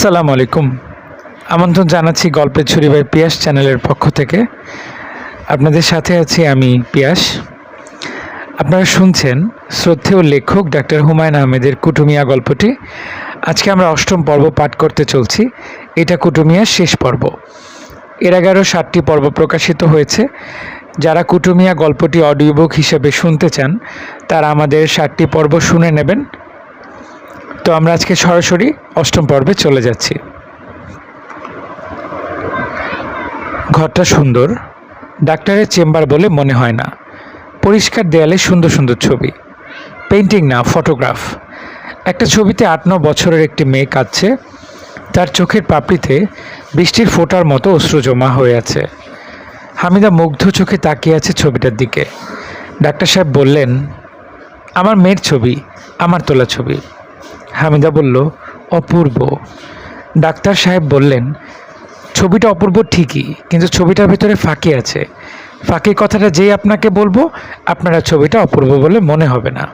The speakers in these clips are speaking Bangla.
আসসালামু আলাইকুম। আমন্ত্রণ জানাচ্ছি গল্পের ছুরি বাই পিয়াস চ্যানেলের পক্ষ থেকে। আপনাদের সাথে আছি আমি পিয়াস। আপনারা শুনছেন শ্রদ্ধেয় লেখক ডাক্তার হুমায়ুন আহমেদের কুটুমিয়া গল্পটি। আজকে আমরা অষ্টম পর্ব পাঠ করতে চলছি। এটা কুটুমিয়ার শেষ পর্ব। এর আরও ষাটটি পর্ব প্রকাশিত হয়েছে। যারা কুটুমিয়া গল্পটি অডিও বুক হিসেবে শুনতে চান, তারা আমাদের ষাটটি পর্ব শুনে নেবেন। তো আমরা আজকে সরাসরি অষ্টম পর্বে চলে যাচ্ছি। ঘরটা সুন্দর, ডাক্তারের চেম্বার বলে মনে হয় না। পরিষ্কার দেয়ালে সুন্দর সুন্দর ছবি। পেন্টিং না ফটোগ্রাফ একটা ছবিতে আট ন বছরের একটি মেয়ে কাঁদছে। তার চোখের পাপড়িতে বৃষ্টির ফোঁটার মতো অশ্রু জমা হয়ে আছে। হামিদা মুগ্ধ চোখে তাকিয়ে আছে ছবিটার দিকে। ডাক্তার সাহেব বললেন, আমার মেয়ের ছবি, আমার তোলা ছবি। হামিদা বলল, অপূর্ব। ডাক্তার সাহেব বললেন, ছবিটা অপূর্ব ঠিকই, কিন্তু ছবিটার ভেতরে ফাঁকি আছে। ফাঁকির কথাটা যেই আপনাকে বলব, আপনারা ছবিটা অপূর্ব বলে মনে হবে না।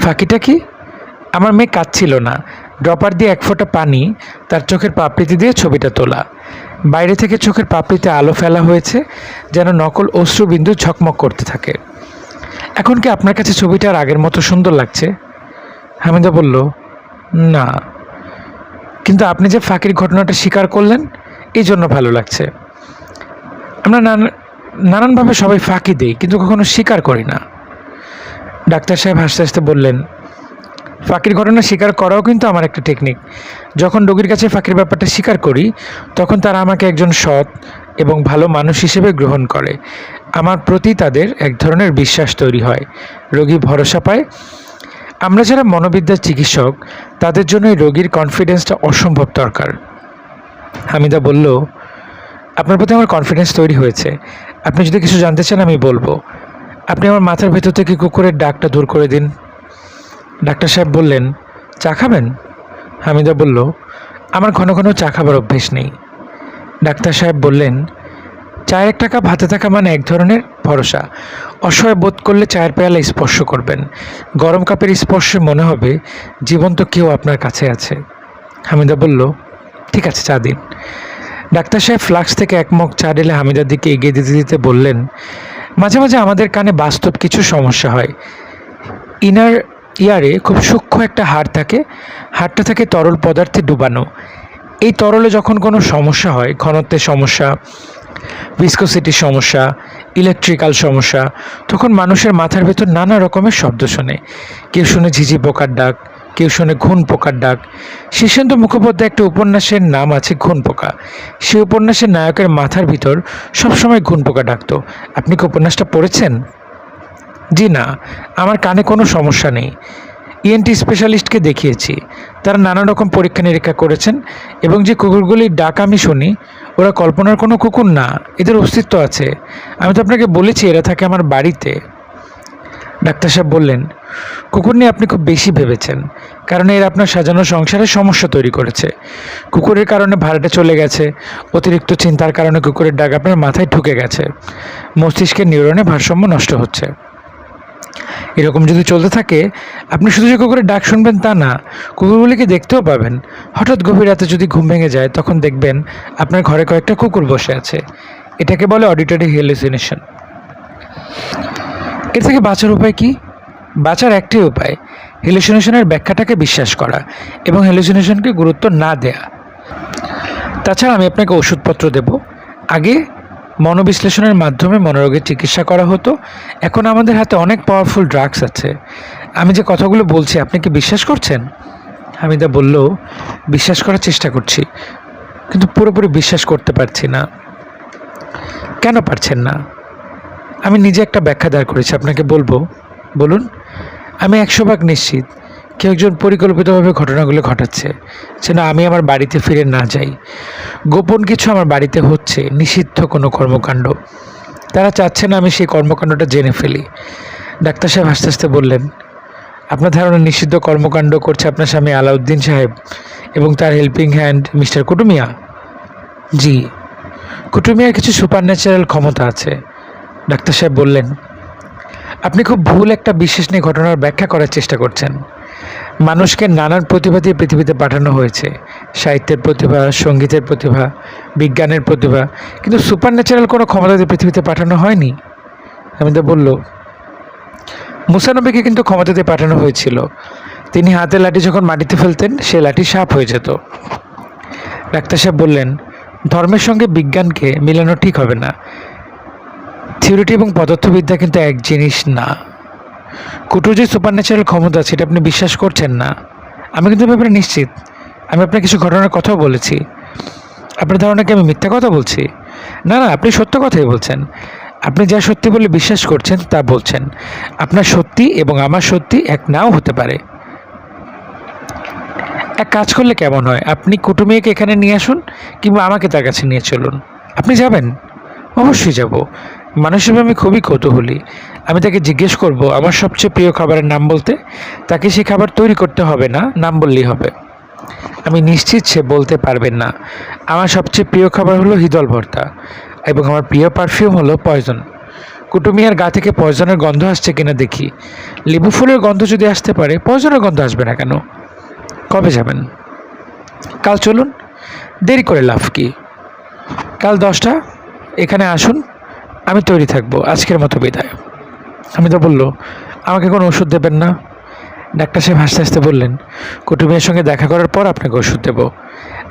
ফাঁকিটা কি? আমার মেয়ে কাঁদছিল না। ড্রপার দিয়ে এক ফোঁটা পানি, তার চোখের পাপড়িতে দিয়ে ছবিটা তোলা। বাইরে থেকে চোখের পাপড়িতে আলো ফেলা হয়েছে, যেন নকল অশ্রুবিন্দু ঝকমক করতে থাকে। এখন কি আপনার কাছে ছবিটা আর আগের মতো সুন্দর লাগছে? হামিদা বলল, না। কিন্তু আপনি যে ফাঁকির ঘটনাটা স্বীকার করলেন, এই জন্য ভালো লাগছে। আমরা নানা, নানানভাবে সবাই ফাঁকি দিই, কিন্তু কখনো স্বীকার করি না। ডাক্তার সাহেব হাসতে হাসতে বললেন, ফাঁকির ঘটনা স্বীকার করাও কিন্তু আমার একটা টেকনিক যখন রোগীর কাছে ফাঁকির ব্যাপারটা স্বীকার করি, তখন তারা আমাকে একজন সৎ এবং ভালো মানুষ হিসেবে গ্রহণ করে। আমার প্রতি তাদের এক ধরনের বিশ্বাস তৈরি হয়। রোগী ভরসা পায় আমরা যারা মনোবিদ্যার চিকিৎসক, তাদের জন্য রোগীর কনফিডেন্সটা অসম্ভব দরকার। হামিদা বলল, আপনার প্রতি আমার কনফিডেন্স তৈরি হয়েছে। আপনি যদি কিছু জানতে চান, আমি বলব। আপনি আমার মাথার ভেতর থেকে কুকুরের ডাকটা দূর করে দিন। ডাক্তার সাহেব বললেন, চা খাবেন? হামিদা বলল, আমার ঘন ঘন চা খাবার অভ্যেস নেই। ডাক্তার সাহেব বললেন চায়ের কাপ হাতে থাকা মানে এক ধরনের ভরসা। অসহায় বোধ করলে চায়ের পেয়ালা স্পর্শ করবেন। গরম কাপের স্পর্শে মনে হবে জীবন্ত কেউ আপনার কাছে আছে। হামিদা বলল, ঠিক আছে, চা দিন। ডাক্তার সাহেব ফ্লাক্স থেকে এক মগ চা ঢেলে হামিদার দিকে এগিয়ে দিতে দিতে বললেন, মাঝে মাঝে আমাদের কানে বাস্তব কিছু সমস্যা হয়। ইনার ইয়ারে খুব সূক্ষ্ম একটা হাড় থাকে। হাড়টা থাকে তরল পদার্থে ডুবানো। এই তরলে যখন কোনো সমস্যা হয়, ঘনত্বের সমস্যা ভিসকোসিটির সমস্যা ইলেকট্রিক্যাল সমস্যা, তখন মানুষের মাথার ভেতর নানা রকমের শব্দ শোনে। কেউ শুনে ঝিঝি পোকার ডাক, কেউ শোনে ঘুণ পোকার ডাক। শীর্ষেন্দু মুখোপাধ্যায় একটা উপন্যাসের নাম আছে ঘুণ পোকা। সেই উপন্যাসের নায়কের মাথার ভিতর সবসময় ঘুণ পোকা ডাকতো। আপনি কি উপন্যাসটা পড়েছেন? জি না, আমার কানে কোনো সমস্যা নেই। ইএনটি স্পেশালিস্টকে দেখিয়েছি। তারা নানা রকম পরীক্ষা নিরীক্ষা করেছেন এবং যে কুকুরগুলির ডাক আমি শুনি, ওরা কল্পনার কোনো কুকুর না, এদের অস্তিত্ব আছে। আমি তো আপনাকে বলেছি এরা থাকে আমার বাড়িতে। ডাক্তার সাহেব বললেন, কুকুর নিয়ে আপনি খুব বেশি ভেবেছেন, কারণ এর আপনার সাজানো সংসারে সমস্যা তৈরি করেছে। কুকুরের কারণে ভাড়াটা চলে গেছে, অতিরিক্ত চিন্তার কারণে কুকুরের ডাক আপনার মাথায় ঢুকে গেছে। মস্তিষ্কের নিউরনে ভারসাম্য নষ্ট হচ্ছে। এরকম যদি চলতে থাকে, আপনি শুধু যে কুকুরের ডাক শুনবেন তা না, কুকুরগুলিকে দেখতেও পাবেন। হঠাৎ গভীর রাতে যদি ঘুম ভেঙে যায়, তখন দেখবেন আপনার ঘরে কয়েকটা কুকুর বসে আছে। এটাকে বলে অডিটরি হেলুসিনেশন এর থেকে বাঁচার উপায় কি? বাঁচার একটাই উপায় হেলুসিনেশনের ব্যাখ্যাটাকে বিশ্বাস করা এবং হেলুসিনেশনকে গুরুত্ব না দেয়া। তাছাড়া আমি আপনাকে ওষুধপত্র দেব। আগে মনোবিশ্লেষণের মাধ্যমে মনোরোগের চিকিৎসা করা হতো। এখন আমাদের হাতে অনেক পাওয়ারফুল ড্রাগস আছে। আমি যে কথাগুলো বলছি, আপনি কি বিশ্বাস করছেন? হামিদা বলল, বিশ্বাস করার চেষ্টা করছি, কিন্তু পুরোপুরি বিশ্বাস করতে পারছি না। কেন পারছেন না? আমি নিজে একটা ব্যাখ্যা দাঁড় করেছি, আপনাকে বলব। বলুন, আমি একশো ভাগ নিশ্চিত। কেউ একজন পরিকল্পিতভাবে ঘটনাগুলো ঘটাচ্ছে। যেন আমি আমার বাড়িতে ফিরে না যাই। গোপন কিছু আমার বাড়িতে হচ্ছে, নিষিদ্ধ কোনো কর্মকাণ্ড। তারা চাচ্ছে না আমি সেই কর্মকাণ্ডটা জেনে ফেলি। ডাক্তার সাহেব হাসতে হাসতে বললেন, আপনার ধারণা নিষিদ্ধ কর্মকাণ্ড করছে আপনার স্বামী আলাউদ্দিন সাহেব এবং তার হেল্পিং হ্যান্ড মিস্টার কুটুমিয়া? জি। কুটুমিয়ার কিছু সুপার ন্যাচারাল ক্ষমতা আছে। ডাক্তার সাহেব বললেন, আপনি খুব ভুল একটা বিশেষ নিয়ে ঘটনার ব্যাখ্যা করার চেষ্টা করছেন। মানুষকে নানান প্রতিভা দিয়ে পৃথিবীতে পাঠানো হয়েছে। সাহিত্যের প্রতিভা, সঙ্গীতের প্রতিভা, বিজ্ঞানের প্রতিভা, কিন্তু সুপার ন্যাচারাল কোনো ক্ষমতা দিয়ে পৃথিবীতে পাঠানো হয়নি। আমি তো বলল মুসানবীকে কিন্তু ক্ষমতা দিয়ে পাঠানো হয়েছিল। তিনি হাতে লাঠি যখন মাটিতে ফেলতেন সে লাঠি সাপ হয়ে যেত। ডাক্তার সাহেব বললেন, ধর্মের সঙ্গে বিজ্ঞানকে মিলানো ঠিক হবে না। থিওরিটি এবং পদার্থবিদ্যা কিন্তু এক জিনিস না। কুটুর যে সুপার ন্যাচারাল ক্ষমতা, সেটা আপনি বিশ্বাস করছেন না। আমি কিন্তু ব্যাপারে নিশ্চিত। আমি আপনার কিছু ঘটনার কথাও বলেছি। আপনার ধারণা কি আমি মিথ্যা কথা বলছি? না না, আপনি সত্য কথাই বলছেন। আপনি যা সত্যি বলে বিশ্বাস করছেন, তা বলছেন। আপনার সত্যি এবং আমার সত্যি এক নাও হতে পারে। এক কাজ করলে কেমন হয়? আপনি কুটুমিয়াকে এখানে নিয়ে আসুন কিংবা আমাকে তার কাছে নিয়ে চলুন। আপনি যাবেন? অবশ্যই যাব। মানুষ হিসেবে আমি খুবই কৌতূহলী। আমি তাকে জিজ্ঞেস করব, আমার সবচেয়ে প্রিয় খাবারের নাম বলতে? তাকে সেই খাবার তৈরি করতে হবে না, নাম বললেই হবে। আমি নিশ্চিত সে বলতে পারবেন না। আমার সবচেয়ে প্রিয় খাবার হলো হিদল ভর্তা এবং আমার প্রিয় পারফিউম হলো পয়জন কুটুমিয়ার গা থেকে পয়জনের গন্ধ আসছে কিনা দেখি। লেবু ফুলের গন্ধ যদি আসতে পারে পয়জনের গন্ধ আসবে না কেন? কবে যাবেন? কাল চলুন, দেরি করে লাভ কি? কাল দশটা, এখানে আসুন। আমি তৈরি থাকব, আজকের মতো বিদায়। আমি তো বলল, আমাকে কোনো ওষুধ দেবেন না। ডাক্তার সাহেব হাসতে হাসতে বললেন কুটুমের সঙ্গে দেখা করার পর আপনাকে ওষুধ দেবো।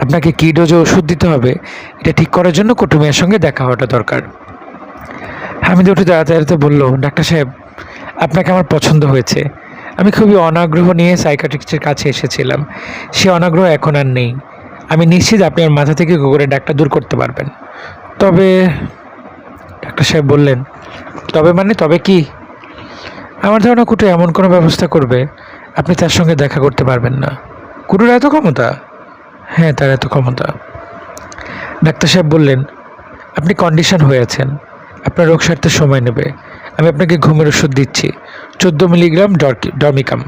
আপনাকে কী ডোজে ওষুধ দিতে হবে, এটা ঠিক করার জন্য কুটুমের সঙ্গে দেখা হওয়াটা দরকার। হামিদ উঠে দাঁড়াতে বলল, ডাক্তার সাহেব, আপনাকে আমার পছন্দ হয়েছে। আমি খুবই অনাগ্রহ নিয়ে সাইকাট্রিস্টের কাছে এসেছিলাম। সে অনাগ্রহ এখন আর নেই। আমি নিশ্চিত আপনি আমার মাথা থেকে কুকুরের ডাকটা দূর করতে পারবেন। তবে ডাক্তার সাহেব বললেন, তবে মানে তবে কি? আমার ধারণা কুটু এমন কোনো ব্যবস্থা করবে, আপনি তার সঙ্গে দেখা করতে পারবেন না। কুটুর এত ক্ষমতা? হ্যাঁ তার এত ক্ষমতা। ডাক্তার সাহেব বললেন, আপনি কন্ডিশন হয়ে আছেন, আপনার রোগ সারতে সময় নেবে, আমি আপনাকে ঘুমের ওষুধ দিচ্ছি, চোদ্দ মিলিগ্রাম ডরমিকাম।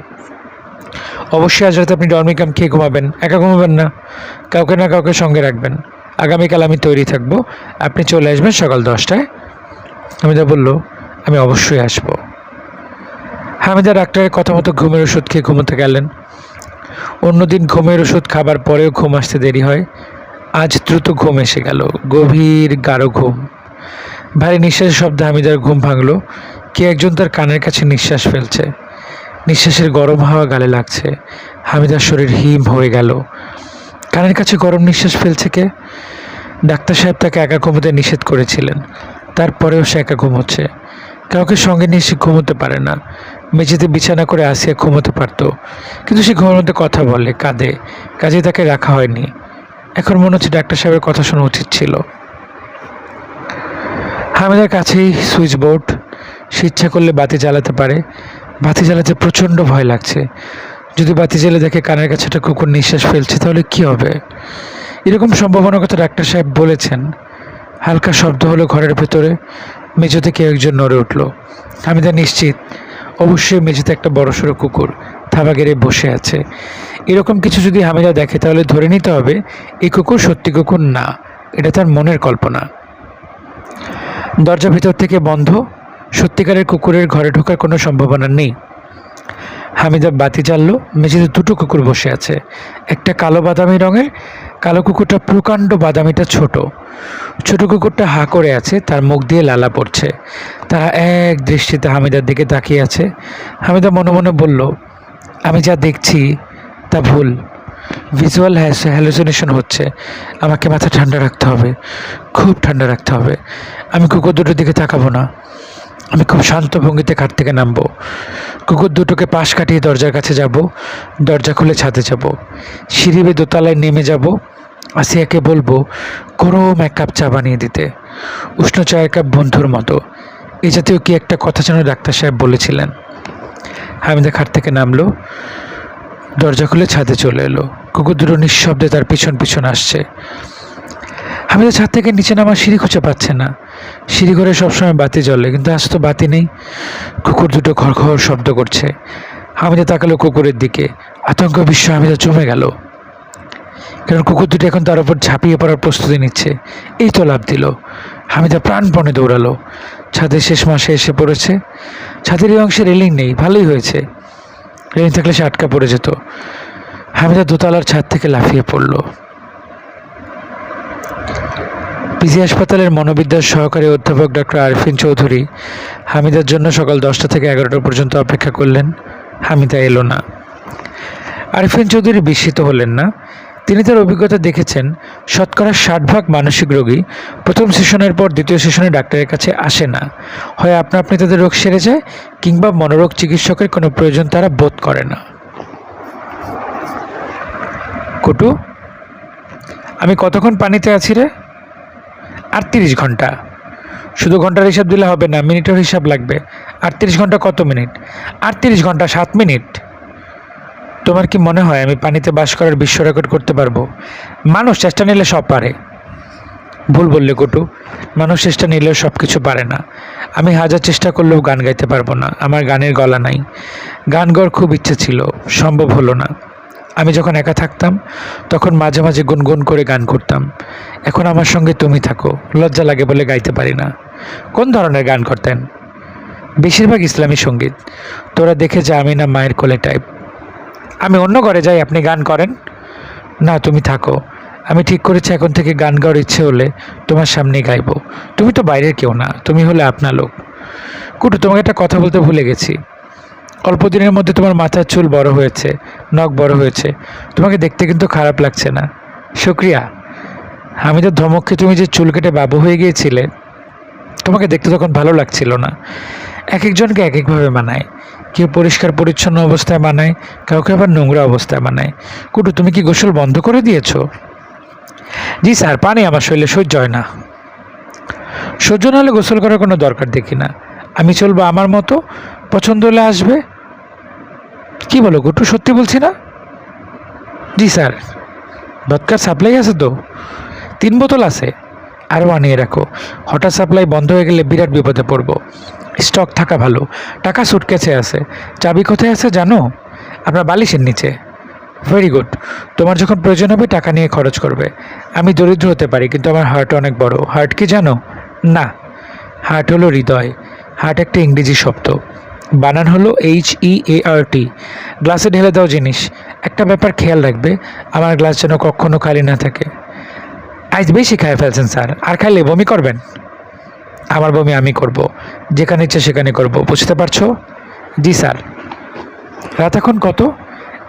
অবশ্যই আজ রাতে আপনি ডরমিকাম খেয়ে ঘুমাবেন, একা ঘুমাবেন না, কাউকে না কাউকে সঙ্গে রাখবেন। আগামীকাল আমি তৈরি থাকব, আপনি চলে আসবেন সকাল দশটায়। হামিদা বলল, আমি অবশ্যই আসব। হামিদা ডাক্তারের কথা মতো ঘুমের ওষুধ খেয়ে ঘুমোতে গেলেন। অন্যদিন ঘুমের ওষুধ খাবার পরেও ঘুম আসতে দেরি হয়। আজ দ্রুত ঘুম এসে গেল, গভীর গাঢ় ঘুম। ভারী নিঃশ্বাসের শব্দে হামিদার ঘুম ভাঙল। কে একজন তার কানের কাছে নিঃশ্বাস ফেলছে। নিঃশ্বাসের গরম হাওয়া গালে লাগছে। হামিদার শরীর হিম হয়ে গেল। কানের কাছে গরম নিঃশ্বাস ফেলছে কে? ডাক্তার সাহেব তাকে একা ঘুমোতে নিষেধ করেছিলেন। তারপরেও সে একা ঘুমোচ্ছে। কাউকে সঙ্গে নিয়ে সে ঘুমোতে পারে না। মেঝেতে বিছানা করে আসিয়া ঘুমোতে পারতো। কিন্তু সে ঘুমের মধ্যে কথা বলে, কাঁদে। কাজে তাকে রাখা হয়নি। এখন মনে হচ্ছে ডাক্তার সাহেবের কথা শোনা উচিত ছিল। হামিদার কাছেই সুইচ বোর্ড। সে ইচ্ছা করলে বাতি জ্বালাতে পারে। বাতি জ্বালাতে প্রচণ্ড ভয় লাগছে। যদি বাতি জ্বালে দেখে কানের কাছে একটা কুকুর নিঃশ্বাস ফেলছে, তাহলে কি হবে? এরকম সম্ভাবনার কথা ডাক্তার সাহেব বলেছেন। হালকা শব্দ হলো ঘরের ভেতরে। মেঝেতে কেউ একজন নড়ে উঠল। হামিদা নিশ্চিত। অবশ্যই মেঝেতে একটা বড় সড়ো কুকুর থাবা গেড়ে বসে আছে। এরকম কিছু যদি হামিদা দেখে, তাহলে ধরে নিতে হবে, এই কুকুর সত্যি কুকুর না। এটা তার মনের কল্পনা। দরজা ভিতর থেকে বন্ধ। সত্যিকারের কুকুরের ঘরে ঢোকার কোনো সম্ভাবনা নেই। হামিদা বাতি জ্বাললো, মেঝেতে দুটো কুকুর বসে আছে। একটা কালো বাদামি রঙের, কালো কুকুরটা প্রকাণ্ড বাদামিটা ছোট। ছোট কুকুরটা হা করে আছে, তার মুখ দিয়ে লালা পড়ছে। তারা এক দৃষ্টিতে হামিদার দিকে তাকিয়ে আছে। হামিদা মনে মনে বলল, আমি যা দেখছি, তা ভুল। ভিজুয়াল হ্যালোসিনেশন হচ্ছে। আমাকে মাথা ঠান্ডা রাখতে হবে, খুব ঠান্ডা রাখতে হবে। আমি কুকুর দুটোর দিকে তাকাবো না। আমি খুব শান্ত ভঙ্গিতে খাট থেকে নামবো। কুকুর দুটোকে পাশ কাটিয়ে দরজার কাছে যাব। দরজা খুলে ছাদে যাব। সিঁড়ি বেয়ে দোতলায় নেমে যাব। আসিয়াকে বলব, গরম এক কাপ চা বানিয়ে দিতে। উষ্ণ চায়ের কাপ বন্ধুর মতো। এ জাতীয় কি একটা কথা যেন ডাক্তার সাহেব বলেছিলেন। হামিদা খাট থেকে নামলো। দরজা খুলে ছাদে চলে এলো। কুকুর দুটো নিঃশব্দে তার পিছন পিছন আসছে। হামিদা ছাদ থেকে নিচে নামার সিঁড়ি খুঁজে পাচ্ছে না। সিঁড়ি ঘরে সবসময় বাতি জ্বলে, কিন্তু আজ তো বাতি নেই। কুকুর দুটো খড়খড় শব্দ করছে। হামিদা তাকালো কুকুরের দিকে। আতঙ্ক বিশ্ব হামিদা জমে গেল। কারণ কুকুর দুটো এখন তার উপর ঝাঁপিয়ে পড়ার প্রস্তুতি নিচ্ছে। এই তো লাভ দিল। হামিদা প্রাণপণে দৌড়ালো। ছাদের শেষ মাসে এসে পড়েছে। ছাদের এই অংশে রেলিং নেই, ভালোই হয়েছে। রেলিং থাকলে সে আটকা পড়ে যেত। হামিদা দোতলার ছাদ থেকে লাফিয়ে পড়ল। পিজি হাসপাতালের মনোবিদ্যার সহকারী অধ্যাপক ডক্টর আরফিন চৌধুরী হামিদার জন্য সকাল দশটা থেকে এগারোটা পর্যন্ত অপেক্ষা করলেন। হামিদা এলো না। আরফিন চৌধুরী বিস্মিত হলেন না। তিনি তার অভিজ্ঞতা দেখেছেন, শতকরা ষাট ভাগ মানসিক রোগী প্রথম সেশনের পর দ্বিতীয় সেশনে ডাক্তারের কাছে আসে না। হয় আপনা আপনি তাদের রোগ সেরে যায়, কিংবা মনোরোগ চিকিৎসকের কোনো প্রয়োজন তারা বোধ করে না। কুটু, আমি কতক্ষণ পানিতে আছি রে? আটত্রিশ ঘণ্টা। শুধু ঘণ্টার হিসাব দিলে হবে না, মিনিটের হিসাব লাগবে। আটত্রিশ ঘণ্টা কত মিনিট? আটত্রিশ ঘণ্টা সাত মিনিট। তোমার কি মনে হয় আমি পানিতে বাস করার বিশ্ব রেকর্ড করতে পারব? মানুষ চেষ্টা নিলে সব পারে। ভুল বললে কটু মানুষ চেষ্টা নিলেও সব কিছু পারে না। আমি হাজার চেষ্টা করলেও গান গাইতে পারব না, আমার গানের গলা নাই। গান গাওয়ার খুব ইচ্ছে ছিল, সম্ভব হলো না। আমি যখন একা থাকতাম, তখন মাঝে মাঝে গুনগুন করে গান করতাম। এখন আমার সঙ্গে তুমি থাকো, লজ্জা লাগে বলে গাইতে পারি না। কোন ধরনের গান করতেন? বেশিরভাগ ইসলামী সংগীত। তোরা দেখে যা আমি না মায়ের কোলে টাইপ আমি অন্য ঘরে যাই, আপনি গান করেন? না, তুমি থাকো। আমি ঠিক করেছি, এখন থেকে গান গাওয়ার ইচ্ছে হলে তোমার সামনে গাইবো। তুমি তো বাইরের কেউ না, তুমি হলে আপনা লোক। কুটু, তোমাকে একটা কথা বলতে ভুলে গেছি। অল্প দিনের মধ্যে তোমার মাথার চুল বড় হয়েছে, নখ বড় হয়েছে। তোমাকে দেখতে কিন্তু খারাপ লাগছে না। শুক্রিয়া আমি তো ধমককে তুমি যে চুল কেটে বাবু হয়ে গিয়েছিলে, তোমাকে দেখতে তখন ভালো লাগছিল না। এক একজনকে এক একভাবে মানায়। কেউ পরিষ্কার পরিচ্ছন্ন অবস্থায় মানায়, কাউকে আবার নোংরা অবস্থায় মানায়। কুটু, তুমি কি গোসল বন্ধ করে দিয়েছ? জি স্যার, পানি আমার শরীরে সহ্য হয় না। সহ্য না হলে গোসল করার কোনো দরকার দেখি না। আমি চলবো আমার মতো? পছন্দ হলে আসবে। কি বলো গুটু সত্যি বলছি না? জি স্যার ভৎকার সাপ্লাই আছে তো। তিন বোতল আছে। আরও আনিয়ে রাখো। হঠাৎ সাপ্লাই বন্ধ হয়ে গেলে বিরাট বিপদে পড়ব। স্টক থাকা ভালো। টাকা সুটকেসে আছে। চাবি কোথায় আছে জানো? আপনার বালিশের নিচে। ভেরি গুড তোমার যখন প্রয়োজন হবে টাকা নিয়ে খরচ করবে। আমি দরিদ্র হতে পারি, কিন্তু আমার হার্ট অনেক বড়। হার্ট কি জানো? না। হার্ট হলো হৃদয়। হার্ট একটা ইংরেজি শব্দ। বানান হলো এইচ ই এ আর টি গ্লাসে ঢেলে দাও জিনিস। একটা ব্যাপার খেয়াল রাখবে, আমার গ্লাস যেন কখনো খালি না থাকে। আজ বেশি খায় ফেলছেন, স্যার। আর খাইলে বমি করবেন? আমার বমি আমি করব। যেখানে ইচ্ছে সেখানে করব। বুঝতে পারছ? জি, স্যার। রাত এখন কত?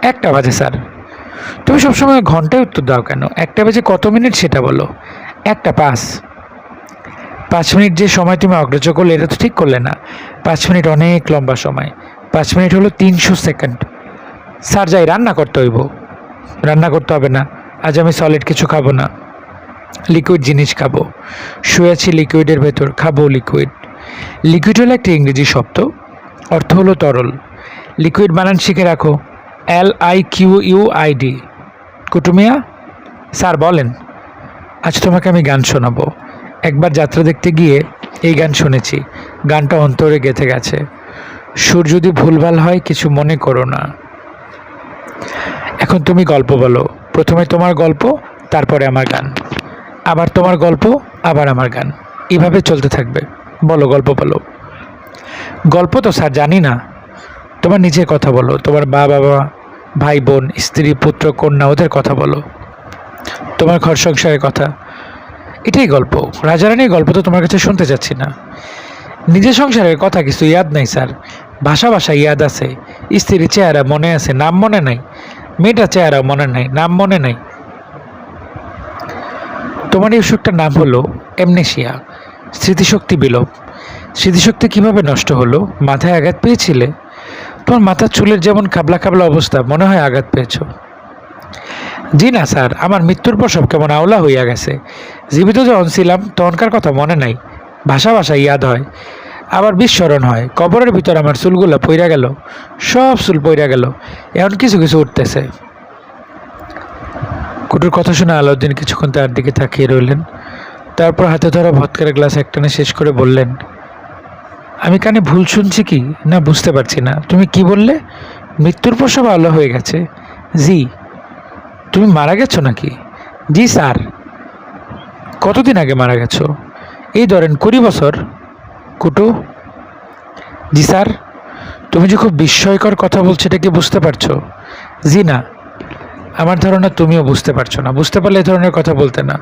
একটা বাজে, স্যার। তুমি সবসময় ঘন্টায় উত্তর দাও কেন? একটা বাজে কত মিনিট সেটা বলো। একটা পাস। পাঁচ মিনিট যে সময় তুমি অগ্রাহ্য করলে, এটা তো ঠিক করলে না। পাঁচ মিনিট অনেক লম্বা সময়। পাঁচ মিনিট হলো তিনশো সেকেন্ড। স্যার, যাই রান্না করতে হইব। রান্না করতে হবে না। আজ আমি সলিড কিছু খাব না। লিকুইড জিনিস খাব। শুয়ে আছি লিকুইডের ভেতর। খাব লিকুইড লিকুইড হলো একটি ইংরেজি শব্দ। অর্থ হলো তরল। লিকুইড বানান শিখে রাখো। L I Q U I D Kutumia, sir বলেন, আজ তোমাকে আমি গান শোনাবো। একবার যাত্রা দেখতে গিয়ে এই গান শুনেছি। গানটা অন্তরে গেঁথে গেছে। সুর যদি ভুলভাল হয়, কিছু মনে করো না। এখন তুমি গল্প বলো। প্রথমে তোমার গল্প, তারপরে আমার গান। আবার তোমার গল্প, আবার আমার গান। এভাবে চলতে থাকবে। বলো, গল্প বলো। গল্প তো স্যার জানি না। তোমার নিজের কথা বলো। তোমার মা বাবা ভাই বোন স্ত্রী, পুত্র, কন্যা, ওদের কথা বলো। তোমার ঘর সংসারের কথা। এটাই গল্প। রাজারানীর গল্প তো তোমার কাছে শুনতে চাচ্ছি না। নিজের সংসারের কথা কিছু ইয়াদ নাই, স্যার। ভাষা ভাষা ইয়াদ আছে। স্ত্রীর চেহারা মনে আছে, নাম মনে নাই। মেয়েটা চেহারা মনে নাই, নাম মনে নাই। তোমার এই অসুখটার নাম হলো এমনেশিয়া স্মৃতিশক্তি বিলোপ। স্মৃতিশক্তি কীভাবে নষ্ট হলো? মাথায় আঘাত পেয়েছিলে? তোমার মাথার চুলের যেমন খাবলা খাবলা অবস্থা, মনে হয় আঘাত পেয়েছ। জি না, স্যার, আমার মৃত্যুর পর সব কেমন আওলা হইয়া গেছে। জীবিত যখন ছিলাম তখনকার কথা মনে নাই। ভাষা ভাষা ইয়াদ হয়। আবার বিস্মরণ হয়। কবরের ভিতর আমার চুলগুলো পইরা গেল। সব চুল পইরা গেল। এখন কিছু কিছু উঠতেছে। কুটুর কথা শুনে আলাউদ্দিন কিছুক্ষণ তার দিকে তাকিয়ে রইলেন। তারপর হাতে ধরা ভৎকার গ্লাস একটানে শেষ করে বললেন, আমি কানে ভুল শুনছি কি? না, বুঝতে পারছি না। তুমি কি বললে? মৃত্যুর পর সব আলো হয়ে গেছে। জি তুমি মারা গেছো নাকি? জি, স্যার। কতদিন আগে মারা গেছো? এই ধরেন কুড়ি বছর। কুটু। জি, স্যার। তুমি যে খুব বিস্ময়কর কথা বলছো, এটা কি বুঝতে পারছ? জি, না। আমার ধারণা তুমিও বুঝতে পারছ না। বুঝতে পারলে এই ধরনের কথা বলতে না।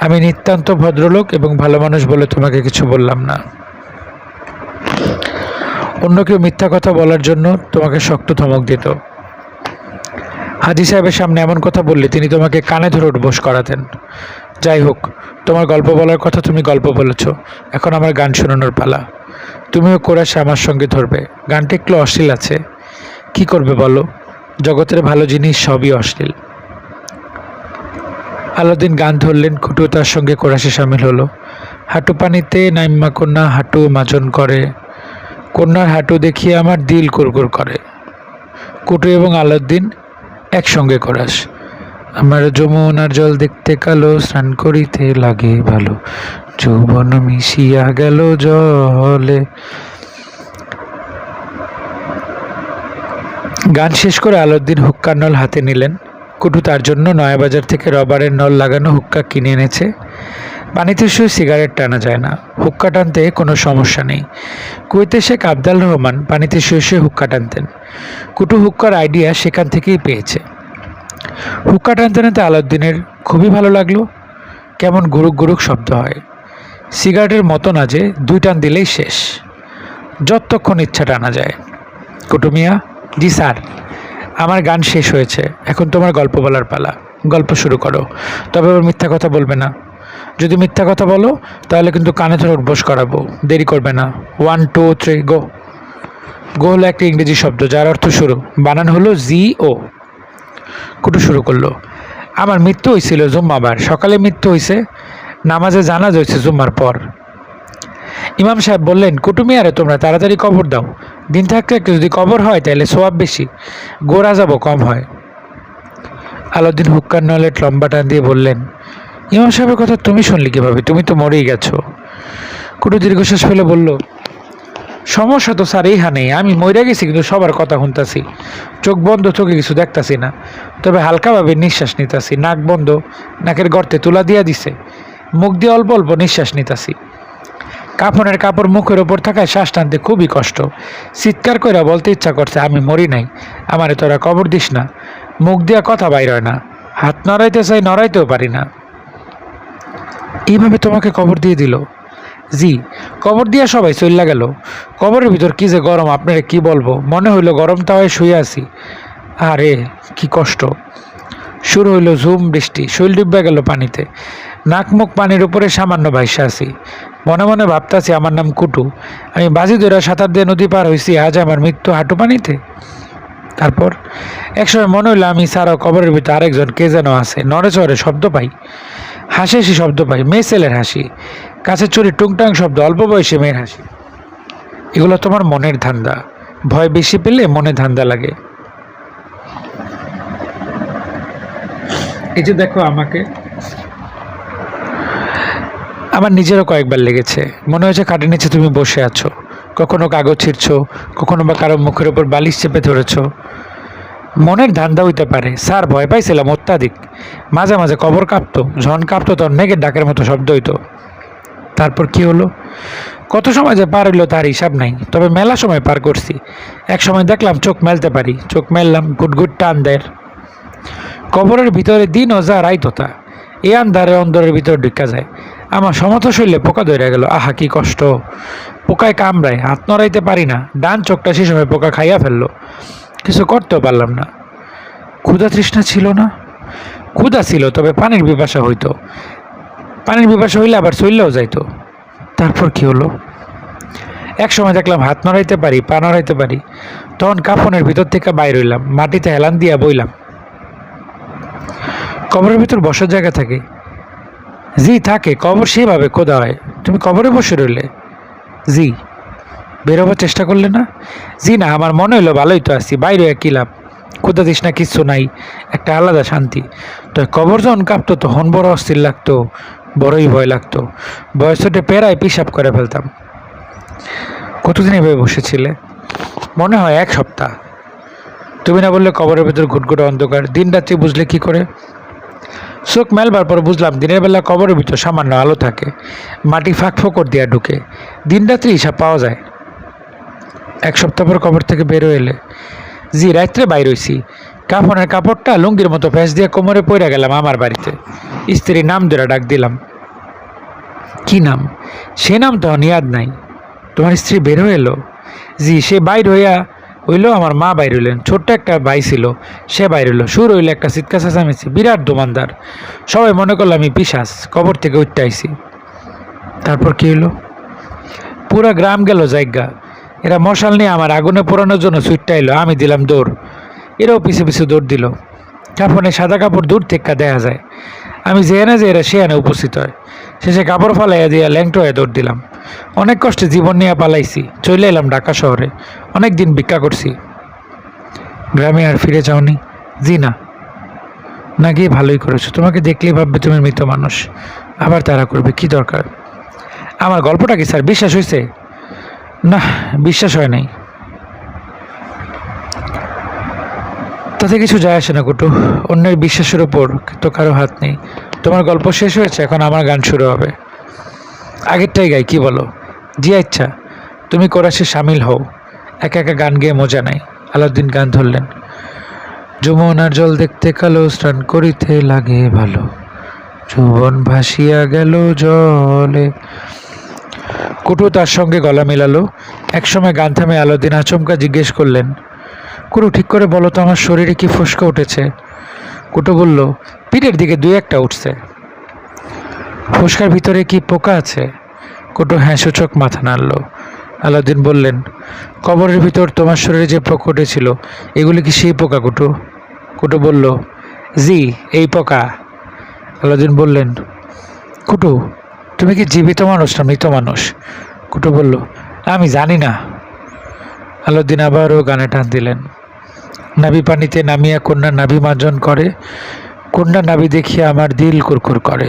আমি নিতান্ত ভদ্রলোক এবং ভালো মানুষ বলে তোমাকে কিছু বললাম না। অন্য কেউ মিথ্যা কথা বলার জন্য তোমাকে শক্ত ধমক দিত। হাজি সাহেবের সামনে এমন কথা বললে তিনি তোমাকে কানে ধরে উঠবোস করাতেন। যাই হোক, তোমার গল্প বলার কথা তুমি গল্প বলেছ। এখন আমার গান শোনানোর পালা। তুমিও কোরাসে আমার সঙ্গে ধরবে। গানটা একটু অশ্লীল আছে। কি করবে বলো? জগতের ভালো জিনিস সবই অশ্লীল। আলাদিন গান ধরলেন, খুটু তার সঙ্গে কোরাসে সামিল হলো। হাঁটু পানিতে নাইম্মা কন্যা হাঁটু মাজন করে। কন্যার হাঁটু দেখিয়ে আমার দিল কুরকুর করে। কুটু এবং আলাউদ্দিন একসঙ্গে কোরাস আমার যমুনার জল দেখতে কালো, স্নান করিতে লাগে ভালো। যৌবন মিশিয়া গেল জলে। গান শেষ করে আলাউদ্দিন হুক্কার নল হাতে নিলেন। কুটু তার জন্য নয়াবাজার থেকে রবারের নল লাগানো হুক্কা কিনে এনেছে। পানিতে শুয়ে সিগারেট টানা যায় না, হুক্কা টানতে কোনো সমস্যা নেই। কুয়েতে শেখ আবদাল রহমান পানিতে শুয়ে শুয়ে হুক্কা টানতেন। কুটু হুক্কার আইডিয়া সেখান থেকেই পেয়েছে। হুক্কা টানতে টানতে আলাউদ্দিনের খুবই ভালো লাগল। কেমন গুরুক গুরুক শব্দ হয়। সিগারেটের মতো না যে দুই টান দিলেই শেষ। যতক্ষণ ইচ্ছা টানা যায়। কুটুমিয়া জি স্যার, আমার গান শেষ হয়েছে। এখন তোমার গল্প বলার পালা। গল্প শুরু করো। তবে আবার মিথ্যা কথা বলবে না। যদি মিথ্যা কথা বলো, তাহলে কিন্তু কানে ধরে উঠবোস করাবো। দেরি করবে না। One two three go go হলো একটা ইংরেজি শব্দ, যার অর্থ শুরু। বানান হলো জি ও। কুটু শুরু করল। আমার মৃত্যু হয়েছিল জুম্মাবার। সকালে মৃত্যু হয়েছে নামাজে জানাজ হয়েছে জুম্মার পর। ইমাম সাহেব বললেন কুটুমিয়ারে তোমরা তাড়াতাড়ি কবর দাও। দিন থাকতে যদি কবর হয়, তাহলে সোয়াব বেশি। গোড়া যাব, কম হয়। আলাউদ্দিন হুক্কার নলেট লম্বা টান দিয়ে বললেন ইমাম সাহেবের কথা তুমি শুনলি কীভাবে? তুমি তো মরেই গেছো। কুটু দীর্ঘশ্বাস ফেলে বলল, সমস্যা তো স্যার এইখানেই আমি মরে গেছি, কিন্তু সবার কথা শুনতাছি। চোখ বন্ধ, চোখে কিছু দেখতাছি না। তবে হালকাভাবে নিঃশ্বাস নিতাছি। নাক বন্ধ, নাকের গর্তে তুলা দিয়া দিছে। মুখ দিয়ে অল্প অল্প নিঃশ্বাস নিতাছি। কাফনের কাপড় মুখের ওপর থাকায় শ্বাস টানতে খুবই কষ্ট। চিৎকার করে বলতে ইচ্ছা করছে, আমি মরি নাই। আমারে তোরা কবর দিস না। মুখ দিয়া কথা বাইর হয় না। হাত নড়াইতে চাই, নড়াইতেও পারি না। এইভাবে তোমাকে কবর দিয়ে দিল? জি, কবর দিয়া সবাই চল্লা গেল। কবরের ভিতর কি যে গরম, আপনারা কি বলব? মনে হইল গরম তাওয়ায় শুয়ে আছি। আরে, কি কষ্ট। শুরু হইল ঝুম বৃষ্টি, শৈল ডুববে গেল পানিতে। নাক মুখ পানির উপরে সামান্য ভাইসা আছি। মনে মনে ভাবতাছি আমার নাম কুটু। আমি বাজি ধরে সাঁতার দিয়ে নদী পার হয়েছি আজ আমার মৃত্যু হাঁটু পানিতে। তারপর একসময় মনে হইল আমি ছাড়াও কবরের ভিতরে আরেকজন কে যেন আছে, নড়ে চড়ে শব্দ পাই। হাসি হাসি শব্দ পাই, মেয়ে ছেলের হাসি। কাছে চুরি টুংটাং শব্দ, অল্প বয়সে মেয়ের হাসি। এগুলো তোমার মনের ধান্দা। ভয় বেশি পেলে মনে ধান্দা লাগে। এই যে দেখো আমাকে। আমার নিজেরও কয়েকবার লেগেছে। মনে হয়েছে কাটের নিচে তুমি বসে আছো। কখনো কাগজ ছিঁড়ছো, কখনো বা কারও মুখের ওপর বালিশ চেপে ধরেছো। মনের ধান্দা হইতে পারে। স্যার, ভয় পাইছিলাম অত্যাধিক। মাঝে মাঝে কবর কাঁপতো, ঝন কাঁপতো, তখন মেঘের ডাকের মতো শব্দ হইতো। তারপর কি হলো? কত সময় যে পার হইল তার হিসাব নাই। তবে মেলা সময় পার করছি। এক সময় দেখলাম চোখ মেলতে পারি। চোখ মেললাম, গুটগুট টান দেয়। কবরের ভিতরে দিন ও যা রাইত তা। এ আন্ধারে অন্দরের ভিতরে ঢুকা যায়। আমার সমত শৈলে পোকা ধরে গেল। আহা, কি কষ্ট। পোকায় কামড়ায়, হাত নড়াইতে পারি না। ডান চোখটা সে সময় পোকা খাইয়া ফেলল। কিছু করতেও পারলাম না। ক্ষুধা তৃষ্ণা ছিল না। ক্ষুধা ছিল, তবে পানির বিপাসা হইতো। পানির বিপাসা হইলে আবার চললেও যাইতো। তারপর কি হলো? এক সময় দেখলাম হাত নড়াইতে পারি, পা নড়াইতে পারি। তখন কাফনের ভিতর থেকে বাইর হইলাম, মাটিতে হেলান দিয়া বইলাম। কবরের ভিতর বসার জায়গা থাকে। জি, থাকে। কবর সেভাবে খোদা হয়। তুমি কবরে বসে রইলে। জি। বেরোবার চেষ্টা করলে না? জি না, আমার মনে হলো ভালোই তো আসছি বাইরে কি লাভ। দিস না, কিচ্ছু নাই, একটা আলাদা শান্তি। তো কবর যখন কাঁপতো, তখন বড় অস্থির লাগতো, বড়ই ভয় লাগতো। বয়সটা পেরায় পিসাব করে ফেলতাম। কতদিন এভাবে বসেছিলে? মনে হয় এক সপ্তাহ। তুমি না বললে কবরের ভেতর ঘুটঘুটে অন্ধকার দিন রাত্রি বুঝলে কি করে? চোখ মেলবার পর বুঝলাম, দিনের বেলা কবরের ভিতর সামান্য আলো থাকে, মাটি ফাঁক ফোকর দিয়া ঢুকে। দিন রাত্রি হিসাব পাওয়া যায়। এক সপ্তাহ পর কবর থেকে বেরো এলে। জি, রাত্রে বাইর হইছি। কাফনের কাপড়টা লুঙ্গির মতো ফ্যাস দিয়ে কোমরে পইরা গেলাম আমার বাড়িতে। স্ত্রীর নাম ধরে ডাক দিলাম। কি নাম? সে নাম তো নিয়াদ নাই। তোমার স্ত্রী বের এলো? জি, সে বাইর হইয়া হইল আমার মা বাইর হইলেন। ছোট্ট একটা ভাই ছিল, সে বাইর হইল। সুর হইল একটা চিৎকা চেঁচামেচি, বিরাট দোমানদার। সবাই মনে করল আমি পিসাস কবর থেকে উঠতে আইছি। তারপর কি হলো পুরা গ্রাম গেল জায়গা। এরা মশাল নিয়ে আমার আগুনে পোড়ানোর জন্য সুইটটা এলো, আমি দিলাম দৌড়। এরাও পিছু পিছু দৌড় দিল। কাপড়ে সাদা কাপড় দূর থেকে দেখা যায়। আমি যে না যে এরা সে উপস্থিত হয়। শেষে কাপড় ফালাইয়া দিয়া ল্যাংটো হয়ে দৌড় দিলাম। অনেক কষ্টে জীবন নিয়ে পালাইছি। চলে এলাম ঢাকা শহরে। অনেক দিন ভিক্ষা করছি। গ্রামে আর ফিরে যাওনি। জি না। না গিয়ে ভালোই করেছ। তোমাকে দেখলেই ভাববে তুমি মৃত মানুষ। আবার তারা করবে। কি দরকার? আমার গল্পটা কি স্যার? বিশ্বাস হয়েছে না, বিশ্বাস হয় নাই। তাতে কিছু যায় আসে না, কুটু। অন্যের বিশ্বাসের ওপর তো কারও হাত নেই। তোমার গল্প শেষ হয়েছে, এখন আমার গান শুরু হবে। আগেরটাই গাই, কি বলো? জি আচ্ছা তুমি কোরাসে সামিল হও। একা একা গান গেয়ে মজা নাই। আলাউদ্দিন গান ধরলেন। যমুনার জল দেখতে কালো, স্নান করিতে লাগে ভালো। যৌবন ভাসিয়া গেল জলে। কুটু তার সঙ্গে গলা মেলালো। একসময় গান থামে আলাউদ্দিন আচমকা জিজ্ঞেস করলেন, কুটু, ঠিক করে বলো তো, আমার শরীরে কি ফুসকা উঠেছে? কুটু বলল, পিঠের দিকে দুই একটা উঠছে। ফুসকার ভিতরে কি পোকা আছে? কুটু হ্যাঁ সূচক মাথা নাড়ল। আলাউদ্দিন বললেন, কবরের ভিতর তোমার শরীরে যে পোকা উঠেছিল, এগুলি কি সেই পোকা, কুটু? কুটু বলল, জি, এই পোকা। আলাউদ্দিন বললেন, কুটু তুমি কি জীবিত মানুষ না মৃত মানুষ? কুটু বলল, আমি জানি না। আলাউদ্দিন আবারও গানে টান দিলেন। নাবি পানিতে নামিয়া কন্যা নাভি মার্জন করে, কন্যা নাভি দেখিয়া আমার দিল কুরকুর করে।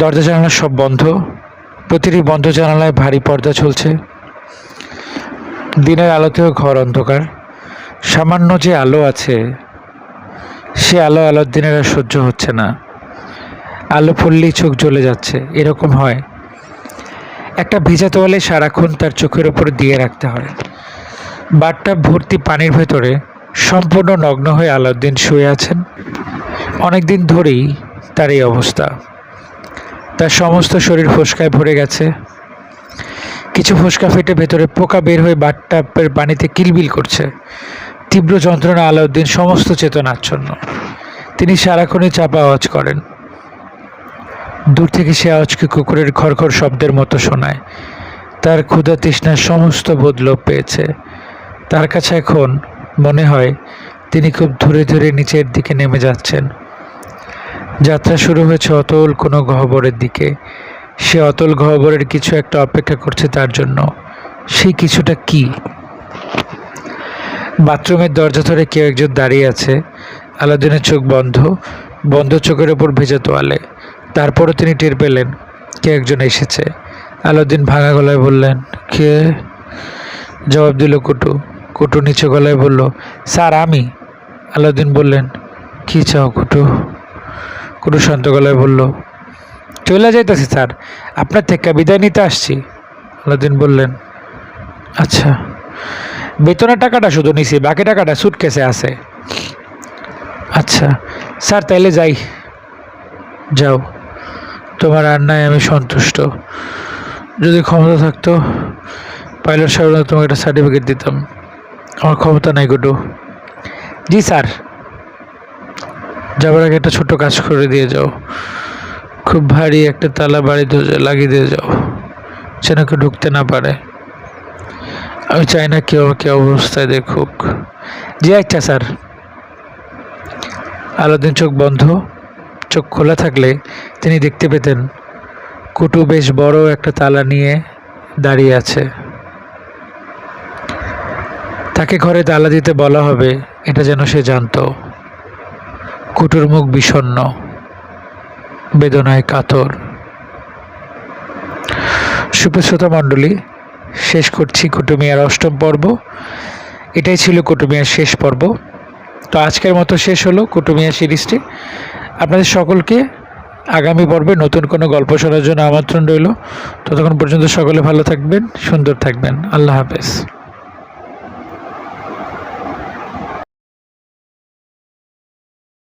দরজা জানালা সব বন্ধ, প্রতিটি বন্ধ জানালায় ভারী পর্দা চলছে। দিনের আলোতেও ঘর অন্ধকার, সামান্য যে আলো আছে সে আলো আলোর দিনের আর সহ্য হচ্ছে না। আলো পড়লেই চোখ জ্বলে যাচ্ছে, এরকম হয়। একটা ভেজা তোয়ালে সারাক্ষণ তার চোখের ওপর দিয়ে রাখতে হয়। বাটটা ভর্তি পানির ভেতরে সম্পূর্ণ নগ্ন হয়ে আলাউদ্দিন শুয়ে আছেন। অনেক দিন ধরেই তার এই অবস্থা। তার সমস্ত শরীর ফোসকায় ভরে গেছে। কিছু ফোসকা ফেটে ভেতরে পোকা বের হয়ে বাটটাপের পানিতে কিলবিল করছে। তীব্র যন্ত্রণা আলাউদ্দিন সমস্ত চেতনাচ্ছন্ন। তিনি সারাক্ষণই চাপা আওয়াজ করেন। দূর থেকে সে আওয়াজকে কুকুরের খড়খড় শব্দের মতো শোনায়। তার ক্ষুধা তৃষ্ণার সমস্ত বদলোপ পেয়েছে। তার কাছে এখন মনে হয় তিনি খুব ধীরে ধীরে নিচের দিকে নেমে যাচ্ছেন। যাত্রা শুরু হয়েছে অতল কোনো গহ্বরের দিকে। সে অতল গহ্বরের কিছু একটা অপেক্ষা করছে তার জন্য। সেই কিছুটা কি? বাথরুমের দরজা ধরে কেউ একজন দাঁড়িয়ে আছে। আলাদিনের চোখ বন্ধ। বন্ধ চোখের ওপর ভেজা তোয়ালে। তারপরও তিনি টের পেলেন, কে একজন এসেছে। আলাউদ্দিন ভাঙা গলায় বললেন, কে? জবাব দিল কুটু। কুটু নিচু গলায় বলল, স্যার, আমি। আলাউদ্দিন বললেন, কি চাও কুটু? কুটু শান্ত গলায় বলল চলে যাইতেছি, স্যার। আপনার থেকে বিদায় নিতে আসছি। আলাউদ্দিন বললেন আচ্ছা। বেতনের টাকাটা শুধু নিছি, বাকি টাকাটা সুটকেসে আছে। আচ্ছা স্যার, তাইলে যাই। যাও। তোমার রান্নায় আমি সন্তুষ্ট। যদি ক্ষমতা থাকতো, পাইলট সাহেব তোমাকে একটা সার্টিফিকেট দিতাম। আমার ক্ষমতা নাই গুডু জি, স্যার। যাবার আগে একটা ছোট কাজ করে দিয়ে যাও। খুব ভারী একটা তালা বাড়ি লাগিয়ে দিয়ে যাও। যেন কেউ ঢুকতে না পারে। আমি চাই না কেউ আমাকে অবস্থায় দেখুক। জি আচ্ছা স্যার। আলাদিন চোখ বন্ধ, চোখ খোলা থাকলে তিনি দেখতে পেতেন কুটু বেশ বড় একটা তালা নিয়ে দাঁড়িয়ে আছে। তাকে ঘরে তালা দিতে বলা হবে, এটা যেন সে জানতো। কুটুর মুখ বিষণ্ণ, বেদনায় কাতর। সুপ্রশ্রোতা মণ্ডলী শেষ করছি কুটুমিয়ার অষ্টম পর্ব। এটাই ছিল কুটুমিয়ার শেষ পর্ব। তো আজকের মতো শেষ হলো কুটুমিয়া সিরিজটি। আপনাদের সকলকে আগামী পর্বে নতুন কোনো গল্প শোনার জন্য আমন্ত্রণ রইল। ততক্ষণ পর্যন্ত সকলে ভালো থাকবেন, সুন্দর থাকবেন। আল্লাহ হাফেজ।